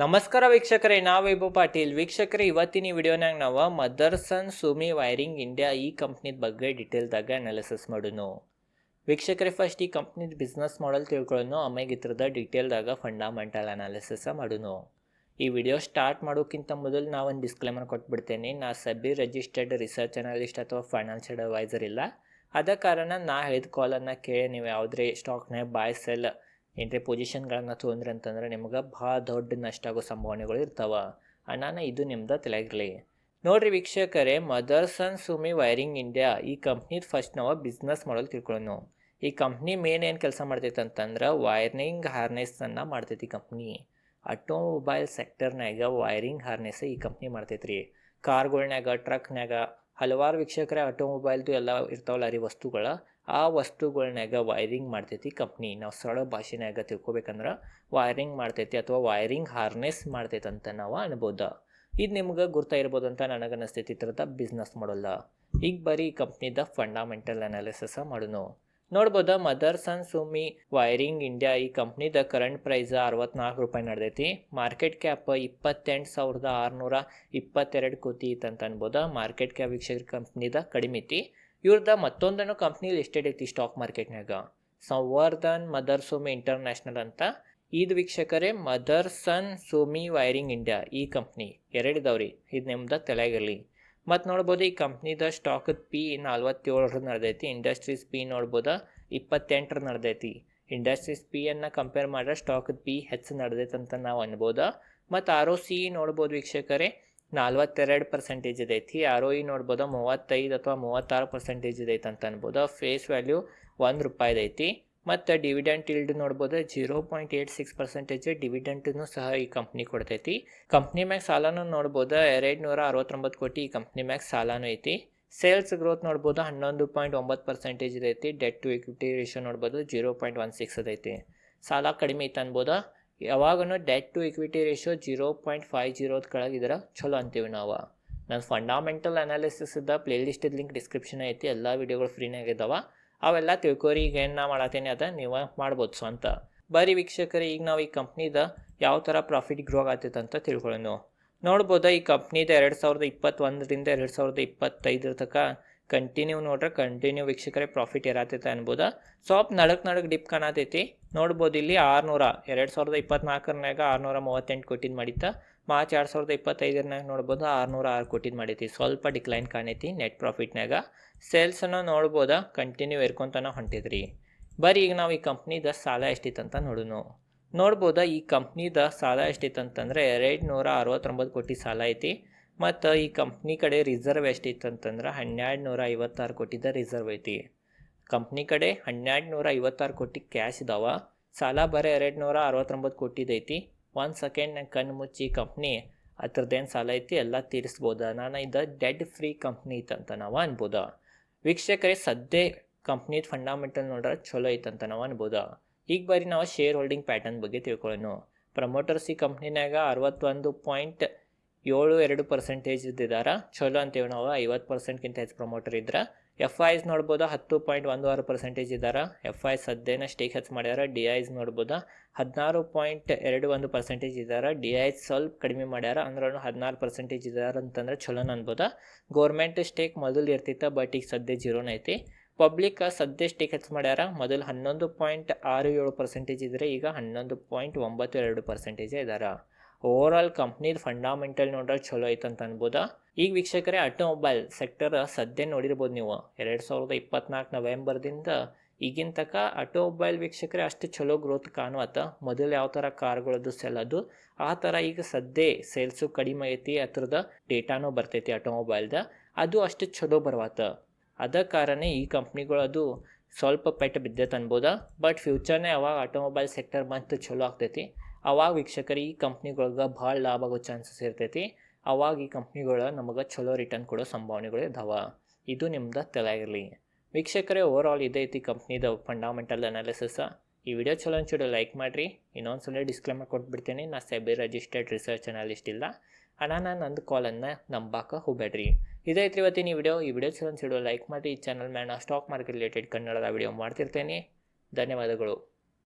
ನಮಸ್ಕಾರ ವೀಕ್ಷಕರೇ, ನಾವು ವೈಭವ್ ಪಾಟೀಲ್. ವೀಕ್ಷಕರೇ, ಇವತ್ತಿನ ಈ ವಿಡಿಯೋನಾಗ ನಾವು ಮದರ್ಸನ್ ಸುಮಿ ವೈರಿಂಗ್ ಇಂಡಿಯಾ ಈ ಕಂಪ್ನಿದ ಬಗ್ಗೆ ಡೀಟೇಲ್ದಾಗ ಅನಾಲಿಸಿಸ್ ಮಾಡೋಣ. ವೀಕ್ಷಕರೇ ಫಸ್ಟ್ ಈ ಕಂಪ್ನಿದ ಬಿಸ್ನೆಸ್ ಮಾಡೆಲ್ ತಿಳ್ಕೊಳ್ಳೋಣ ಆಮೇಲೆ ಇದ್ರದ ಡೀಟೇಲ್ದಾಗ ಫಂಡಾಮೆಂಟಲ್ ಅನಾಲಿಸಿಸ್ ಮಾಡೋಣ. ಈ ವಿಡಿಯೋ ಸ್ಟಾರ್ಟ್ ಮಾಡೋಕ್ಕಿಂತ ಮೊದಲು ನಾವು ಒಂದು ಡಿಸ್ಕ್ಲೇಮರ್ ಕೊಟ್ಬಿಡ್ತೇನೆ. ನಾ ಸಬಿ ರಿಜಿಸ್ಟರ್ಡ್ ರಿಸರ್ಚ್ ಅನಾಲಿಸ್ಟ್ ಅಥವಾ ಫೈನಾನ್ಷಿಯಲ್ ಅಡ್ವೈಸರ್ ಇಲ್ಲ. ಅದ ಕಾರಣ ನಾ ಹೇಳಿದ ಕಾಲನ್ನು ಕೇಳಿ ನೀವು ಯಾವುದೇ ಸ್ಟಾಕ್ನ ಬಾಯ್ ಸೆಲ್ ಏನ್ರಿ ಪೊಸಿಷನ್ಗಳನ್ನು ತೊಗೊಂಡ್ರಿ ಅಂತಂದ್ರೆ ನಿಮ್ಗೆ ಭಾಳ ದೊಡ್ಡ ನಷ್ಟ ಆಗೋ ಸಂಭಾವನೆಗಳು ಇರ್ತಾವ. ಅಣ್ಣಾನ ಇದು ನಿಮ್ದು ತಲೆಗಿರಲಿ ನೋಡ್ರಿ ವೀಕ್ಷಕರೇ Motherson Sumi wiring India ಈ ಕಂಪ್ನಿ ಫಸ್ಟ್ ನಾವು ಬಿಸ್ನೆಸ್ ಮಾಡಲ್ ತಿಳ್ಕೊಳ್ಳೋಣ ಈ ಕಂಪ್ನಿ ಮೇನ್ ಏನು ಕೆಲಸ ಮಾಡ್ತೈತೆ ಅಂತಂದ್ರೆ ವೈರಿಂಗ್ ಹಾರ್ನೆಸ್ಸನ್ನು ಮಾಡ್ತೈತಿ ಕಂಪ್ನಿ ಆಟೋಮೊಬೈಲ್ ಸೆಕ್ಟರ್ನಾಗ ವೈರಿಂಗ್ ಹಾರ್ನೆಸ್ ಈ ಕಂಪ್ನಿ ಮಾಡ್ತೈತೆ ರೀ ಕಾರ್ಗಳ್ನಾಗ ಟ್ರಕ್ನಾಗ ಹಲವಾರು ವೀಕ್ಷಕರೇ ಆಟೋಮೊಬೈಲ್ದು ಎಲ್ಲ ಇರ್ತಾವಲ್ಲ ರೀ ವಸ್ತುಗಳ. ಆ ವಸ್ತುಗಳ್ನಾಗ ವೈರಿಂಗ್ ಮಾಡ್ತೈತಿ ಕಂಪ್ನಿ ನಾವು ಸರಳ ಭಾಷೆನಾಗ ತಿಳ್ಕೊಬೇಕಂದ್ರೆ ವೈರಿಂಗ್ ಮಾಡ್ತೈತಿ ಅಥವಾ ವೈರಿಂಗ್ ಹಾರ್ನೆಸ್ ಮಾಡ್ತೈತಿ ಅಂತ ನಾವು ಅನ್ಬೋದು. ಇದು ನಿಮ್ಗೆ ಗುರ್ತಾ ಇರ್ಬೋದು ಅಂತ ನನಗೆ ಅನಿಸ್ತೈತಿ ಥರದ ಬಿಸ್ನೆಸ್ ಮಾಡೋಲ್ಲ ಈಗ ಬರೀ ಈ ಕಂಪ್ನಿದ ಫಂಡಾಮೆಂಟಲ್ ಅನಾಲಿಸಿಸ ಮಾಡೋಣ mothers Motherson Sumi wiring India ಈ ಕಂಪ್ನಿದ ಕರೆಂಟ್ ಪ್ರೈಸ್ ಅರವತ್ನಾಲ್ಕು ರೂಪಾಯಿ ನಡೆದೈತಿ. ಮಾರ್ಕೆಟ್ ಕ್ಯಾಪ್ ಇಪ್ಪತ್ತೆಂಟು ಸಾವಿರದ ಆರುನೂರ ಇಪ್ಪತ್ತೆರಡು ಕೋಟಿ ಐತಂತ ಅನ್ಬೋದ. ಮಾರ್ಕೆಟ್ ಕ್ಯಾಪ್ ವೀಕ್ಷಕ ಕಂಪ್ನಿದ ಕಡಿಮೆ ಐತಿ. ಇವ್ರದ ಮತ್ತೊಂದನ್ನು ಕಂಪ್ನಿ ಲಿಸ್ಟೆಡ್ ಐತಿ ಸ್ಟಾಕ್ ಮಾರ್ಕೆಟ್ನಾಗ ಸಂವರ್ಧನ್ ಮದರ್ ಸೋಮಿ ಇಂಟರ್ನ್ಯಾಷನಲ್ ಅಂತ. ಇದು ವೀಕ್ಷಕರೇ ಮದರ್ ಸನ್ ಸೋಮಿ ವೈರಿಂಗ್ ಇಂಡಿಯಾ ಈ ಕಂಪ್ನಿ ಎರಡಿದಾವ್ರಿ. ಇದು ನಿಮ್ದು ತಲೆಗಿರಲಿ ಮತ್ತು ನೋಡ್ಬೋದು ಈ ಕಂಪ್ನಿದ ಸ್ಟಾಕದ ಪಿ ನಲ್ವತ್ತೇಳರ ನಡೆದೈತಿ. ಇಂಡಸ್ಟ್ರೀಸ್ ಪಿ ನೋಡ್ಬೋದು ಇಪ್ಪತ್ತೆಂಟರ ನಡೆದೈತಿ. ಇಂಡಸ್ಟ್ರೀಸ್ ಪಿಯನ್ನು ಕಂಪೇರ್ ಮಾಡಿದ್ರೆ ಸ್ಟಾಕದ ಪಿ ಹೆಚ್ಚು ನಡೆದೈತೆ ಅಂತ ನಾವು ಅನ್ಬೋದು. ಮತ್ತು ಆರ್ ಒ ಸಿ ನೋಡ್ಬೋದು ವೀಕ್ಷಕರೇ ನಲ್ವತ್ತೆರಡು ಪರ್ಸೆಂಟೇಜ್ ಇದೈತಿ. ಆರ್ ಒ ಇ ನೋಡ್ಬೋದು ಮೂವತ್ತೈದು ಅಥವಾ ಮೂವತ್ತಾರು ಪರ್ಸೆಂಟೇಜ್ ಇದೈತೆ ಅಂತ ಅನ್ಬೋದು. ಫೇಸ್ ವ್ಯಾಲ್ಯೂ ಒಂದು ರೂಪಾಯಿದೈತಿ ಮತ್ತು ಡಿವಿಡೆಂಟ್ ಇಲ್ಡ್ ನೋಡ್ಬೋದು zero point eight six percentage ಡಿವಿಡೆಂಟನ್ನು ಸಹ ಈ ಕಂಪ್ನಿ ಕೊಡ್ತೈತಿ. ಕಂಪ್ನಿ ಮ್ಯಾಗ ಸಾಲನೂ ನೋಡ್ಬೋದು ಎರಡು ನೂರ ಅರವತ್ತೊಂಬತ್ತು ಕೋಟಿ ಈ ಕಂಪ್ನಿ ಮ್ಯಾಗ ಸಾಲನೂ ಐತಿ. ಸೇಲ್ಸ್ ಗ್ರೋತ್ ನೋಡ್ಬೋದು ಹನ್ನೊಂದು ಪಾಯಿಂಟ್ ಒಂಬತ್ತು ಪರ್ಸೆಂಟೇಜ್ ಇದೈತಿ. ಡೆಟ್ ಟು ಇಕ್ವಿಟಿ ರೇಷಿಯೋ ನೋಡ್ಬೋದು ಜೀರೋ ಪಾಯಿಂಟ್ ಒನ್ ಸಿಕ್ಸ್ ಅದೈತಿ ಸಾಲ ಕಡಿಮೆ ಐತೆ ಅನ್ಬೋದ? ಯಾವಾಗೂ debt to equity ratio zero point five ಜೀರೋದ ಕೆಳಗೆ ಇದರ ಚಲೋ ಅಂತೀವಿ ನಾವು. ನನ್ನ ಫಂಡಾಮೆಂಟಲ್ ಇದ್ದ ಪ್ಲೇಲಿಸ್ಟದ ಲಿಂಕ್ ಡಿಸ್ಕ್ರಿಪ್ಷನ್ ಐತಿ, ಎಲ್ಲ ವಿಡಿಯೋಗಳು ಫ್ರೀನಾಗ ಇದಾವೆ. ಅವೆಲ್ಲ ತಿಳ್ಕೊರಿ, ಈಗ ಏನು ನಾ ಮಾಡತ್ತೇನೆ ಅದ ನೀವು ಮಾಡ್ಬೋದು ಸ್ವಂತ. ಬರೀ ವೀಕ್ಷಕರೇ, ಈಗ ನಾವು ಈ ಕಂಪ್ನಿದ ಯಾವ ಥರ ಪ್ರಾಫಿಟ್ ಗ್ರೋ ಆಗ್ತೈತೆ ಅಂತ ತಿಳ್ಕೊಳ್ಳೋಣ ನೋಡ್ಬೋದು ಈ ಕಂಪ್ನಿದ ಎರಡು ಸಾವಿರದ ಇಪ್ಪತ್ತೊಂದರಿಂದ ಎರಡು ಸಾವಿರದ ಇಪ್ಪತ್ತೈದರ ತನಕ ಕಂಟಿನ್ಯೂ ನೋಡ್ರೆ ಕಂಟಿನ್ಯೂ ವೀಕ್ಷಕರೇ ಪ್ರಾಫಿಟ್ ಇರತೈತೆ ಅನ್ಬೋದು. ಸ್ವಲ್ಪ ನಡಕ್ ನಡಕ್ ಡಿಪ್ ಕಾಣತೈತಿ. ನೋಡ್ಬೋದು ಇಲ್ಲಿ ಆರುನೂರ, ಎರಡು ಸಾವಿರದ ಇಪ್ಪತ್ನಾಲ್ಕರನಾಗ ಆರುನೂರ ಮೂವತ್ತೆಂಟು ಕೋಟಿದ್ ಮಾಡಿತ್ತ. ಮಾರ್ಚ್ ಎರಡು ಸಾವಿರದ ಇಪ್ಪತ್ತೈದರನಾಗ ನೋಡ್ಬೋದು ಆರುನೂರ ಆರು ಕೋಟಿದ್ ಮಾಡೈತಿ. ಸ್ವಲ್ಪ ಡಿಕ್ಲೈನ್ ಕಾಣೈತಿ ನೆಟ್ ಪ್ರಾಫಿಟ್ನಾಗ ಸೇಲ್ಸನ್ನು ನೋಡ್ಬೋದ ಕಂಟಿನ್ಯೂ ಇರ್ಕೊಂತನ ಹೊಂಟಿದ್ರಿ. ಬರೀ ಈಗ ನಾವು ಈ ಕಂಪ್ನಿದ ಸಾಲ ಎಷ್ಟಿತ್ತಂತ ನೋಡೋಣ ನೋಡ್ಬೋದ ಈ ಕಂಪ್ನಿದ ಸಾಲ ಎಷ್ಟಿತ್ತಂತಂದರೆ ಎರಡು ನೂರ ಅರವತ್ತೊಂಬತ್ತು ಕೋಟಿ ಸಾಲ ಐತಿ. ಮತ್ತು ಈ ಕಂಪ್ನಿ ಕಡೆ ರಿಸರ್ವ್ ಎಷ್ಟಿತ್ತು ಅಂತಂದ್ರೆ ಹನ್ನೆರಡು ನೂರ ಐವತ್ತಾರು ಕೋಟಿದ ರಿಸರ್ವ್ ಐತಿ. ಕಂಪ್ನಿ ಕಡೆ ಹನ್ನೆರಡು ನೂರ ಐವತ್ತಾರು ಕೋಟಿ ಕ್ಯಾಶ್ ಇದಾವ. ಸಾಲ ಬರೀ ಎರಡು ನೂರ ಅರವತ್ತೊಂಬತ್ತು ಕೋಟಿದೈತಿ ಒಂದು ಸೆಕೆಂಡ್ ನಂಗೆ ಕಣ್ಣು ಮುಚ್ಚಿ ಕಂಪ್ನಿ ಅದ್ರದ್ದೇನು ಸಾಲ ಐತಿ ಎಲ್ಲ ತೀರಿಸ್ಬೋದ. ನಾನು ಇದು ಡೆಡ್ ಫ್ರೀ ಕಂಪ್ನಿ ಇತ್ತಂತ ನಾವು ಅನ್ಬೋದ. ವೀಕ್ಷಕರೇ ಸದ್ಯ ಕಂಪ್ನಿದ ಫಂಡಾಮೆಂಟಲ್ ನೋಡ್ರೆ ಚಲೋ ಐತಂತ ನಾವು ಅನ್ಬೋದ. ಈಗ ಬರೀ ನಾವು ಶೇರ್ ಹೋಲ್ಡಿಂಗ್ ಪ್ಯಾಟರ್ನ್ ಬಗ್ಗೆ ತಿಳ್ಕೊಳ್ಳೋಣ ಪ್ರಮೋಟರ್ಸ್ ಈ ಕಂಪ್ನಿನಾಗ ಅರವತ್ತೊಂದು ಪಾಯಿಂಟ್ ಏಳು ಎರಡು ಪರ್ಸೆಂಟೇಜ್ ಇದ್ದಿದ್ದಾರೆ ಚಲೋ ಅಂತೇವೆ ನಾವು ಐವತ್ತು ಪರ್ಸೆಂಟ್ಗಿಂತ ಹೆಚ್ಚು ಪ್ರಮೋಟರ್ ಇದ್ರೆ. ಎಫ್ ಐಸ್ ನೋಡ್ಬೋದು ಹತ್ತು ಪಾಯಿಂಟ್ ಒಂದು ಆರು ಪರ್ಸೆಂಟೇಜ್ ಇದ್ದಾರೆ. ಎಫ್ ಐ ಸದ್ಯನ ಸ್ಟೇಕ್ ಹೆಚ್ಚು ಮಾಡ್ಯಾರ. ಡಿ ಐಸ್ ನೋಡ್ಬೋದು ಹದಿನಾರು ಪಾಯಿಂಟ್ ಎರಡು ಒಂದು ಪರ್ಸೆಂಟೇಜ್ ಇದ್ದಾರ. ಡಿ ಐಸ್ ಸ್ವಲ್ಪ ಕಡಿಮೆ ಮಾಡ್ಯಾರ. ಅಂದ್ರೆ ಹದಿನಾರು ಪರ್ಸೆಂಟೇಜ್ ಇದ್ದಾರ ಅಂತಂದ್ರೆ ಚಲೋ ಅನ್ಬೋದ. ಗೌರ್ಮೆಂಟ್ ಸ್ಟೇಕ್ ಮೊದಲು ಇರ್ತಿತ್ತು ಬಟ್ ಈಗ ಸದ್ಯ ಜೀರೋನ ಐತಿ. ಪಬ್ಲಿಕ್ ಸದ್ಯ ಸ್ಟೇಕ್ ಹೆಚ್ಚು ಮಾಡ್ಯಾರ. ಮೊದಲು ಹನ್ನೊಂದು ಪಾಯಿಂಟ್ ಆರು ಏಳು ಪರ್ಸೆಂಟೇಜ್ ಇದ್ದರೆ ಈಗ ಹನ್ನೊಂದು ಪಾಯಿಂಟ್ ಒಂಬತ್ತು ಎರಡು ಪರ್ಸೆಂಟೇಜ್ ಇದ್ದಾರೆ ಓವರ್ ಆಲ್ ಕಂಪ್ನಿದ ಫಂಡಾಮೆಂಟಲ್ ನೋಡ್ರೆ ಚಲೋ ಅಂತ ಅನ್ಬೋದಾ. ಈಗ ವೀಕ್ಷಕರೇ ಆಟೋಮೊಬೈಲ್ ಸೆಕ್ಟರ್ ಸದ್ಯ ನೋಡಿರ್ಬೋದು ನೀವು. ಎರಡು ಸಾವಿರದ ಇಪ್ಪತ್ನಾಲ್ಕು ನವೆಂಬರ್ದಿಂದ ಈಗಿನ ತನಕ ಆಟೋಮೊಬೈಲ್ ವೀಕ್ಷಕರೇ ಅಷ್ಟು ಚಲೋ ಗ್ರೋತ್ ಕಾಣುವತ್ತ. ಮೊದಲು ಯಾವ ಥರ ಕಾರ್ಗಳದ್ದು ಸೆಲ್ ಅದು, ಆ ಥರ ಈಗ ಸದ್ಯ ಸೇಲ್ಸು ಕಡಿಮೆ ಐತಿ ಅದ್ರದ ಡೇಟಾನೂ ಬರ್ತೈತಿ ಆಟೋಮೊಬೈಲ್ದ ಅದು ಅಷ್ಟು ಚಲೋ ಬರುವತ್ತ. ಅದ ಕಾರಣ ಈ ಕಂಪ್ನಿಗಳು ಅದು ಸ್ವಲ್ಪ ಪೆಟ್ಟು ಬಿದ್ದೈತೆ ಅನ್ಬೋದ. ಬಟ್ ಫ್ಯೂಚರ್ನೇ ಅವಾಗ ಆಟೋಮೊಬೈಲ್ ಸೆಕ್ಟರ್ ಬಂತು ಚಲೋ ಆಗ್ತೈತಿ. ಅವಾಗ ವೀಕ್ಷಕರು ಈ ಕಂಪ್ನಿಗಳಿಗೆ ಭಾಳ ಲಾಭ ಆಗೋ ಚಾನ್ಸಸ್ ಇರ್ತೈತಿ. ಅವಾಗ ಈ ಕಂಪ್ನಿಗಳು ನಮಗೆ ಚಲೋ ರಿಟರ್ನ್ ಕೊಡೋ ಸಂಭಾವನೆಗಳು ಇದಾವೆ. ಇದು ನಿಮ್ದು ತಲೆಯಾಗಿರಲಿ. ವೀಕ್ಷಕರೇ ಓವರ್ ಆಲ್ ಇದೈತಿ ಕಂಪ್ನಿದ ಫಂಡಾಮೆಂಟಲ್ ಅನಾಲಿಸಿಸ ಈ ವಿಡಿಯೋ ಚಲೋ ಅನ್ಸಿಡು ಲೈಕ್ ಮಾಡಿರಿ. ಇನ್ನೊಂದು ಸಲ ಡಿಸ್ಕ್ಲೇಮರ್ ಕೊಟ್ಬಿಡ್ತೀನಿ. ನಾ ಸೆಬಿ ರಿಜಿಸ್ಟರ್ಡ್ ರಿಸರ್ಚ್ ಅನಾಲಿಸ್ಟ್ ಇಲ್ಲ. ಅಣ್ಣ ನಾನು ನಂದು ಕಾಲನ್ನು ನಂಬಾಕ ಹೋಗ್ಬೇಡ್ರಿ ಇದೈತ್ರಿ ಇವತ್ತಿನ ಈ ವಿಡಿಯೋ ಈ ವಿಡಿಯೋ ಚಲೋ ಅನ್ಸಿಡು ಲೈಕ್ ಮಾಡಿ ಈ channel man stock market related ಕನ್ನಡದ ವಿಡಿಯೋ ಮಾಡ್ತಿರ್ತೇನೆ. ಧನ್ಯವಾದಗಳು.